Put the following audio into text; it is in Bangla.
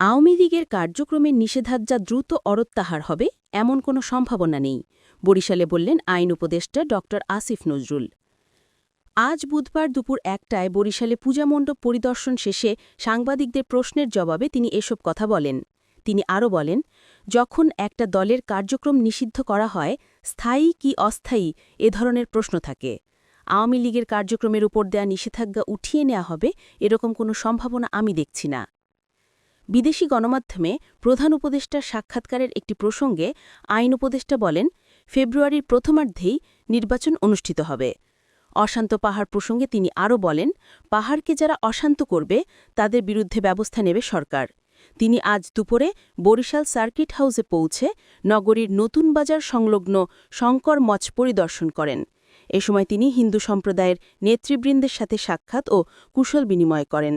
আওয়ামী লীগের কার্যক্রমের নিষেধাজ্ঞা দ্রুত অরত্যাহার হবে, এমন কোনো সম্ভাবনা নেই, বরিশালে বললেন আইন উপদেষ্টা ড. আসিফ নজরুল। আজ বুধবার দুপুর একটায় বরিশালে পূজামণ্ডপ পরিদর্শন শেষে সাংবাদিকদের প্রশ্নের জবাবে তিনি এসব কথা বলেন। তিনি আরও বলেন, যখন একটা দলের কার্যক্রম নিষিদ্ধ করা হয়, স্থায়ী কি অস্থায়ী, এ ধরনের প্রশ্ন থাকে। আওয়ামী লীগের কার্যক্রমের উপর দেয়া নিষেধাজ্ঞা উঠিয়ে নেওয়া হবে, এরকম কোনো সম্ভাবনা আমি দেখছি না। বিদেশি গণমাধ্যমে প্রধান উপদেষ্টার সাক্ষাৎকারের একটি প্রসঙ্গে আইন উপদেষ্টা বলেন, ফেব্রুয়ারির প্রথমার্ধেই নির্বাচন অনুষ্ঠিত হবে। অশান্ত পাহাড় প্রসঙ্গে তিনি আরও বলেন, পাহাড়কে যারা অশান্ত করবে, তাদের বিরুদ্ধে ব্যবস্থা নেবে সরকার। তিনি আজ দুপুরে বরিশাল সার্কিট হাউসে পৌঁছে নগরীর নতুন বাজার সংলগ্ন শঙ্কর মচ পরিদর্শন করেন। এ সময় তিনি হিন্দু সম্প্রদায়ের নেতৃবৃন্দের সাথে সাক্ষাৎ ও কুশল বিনিময় করেন।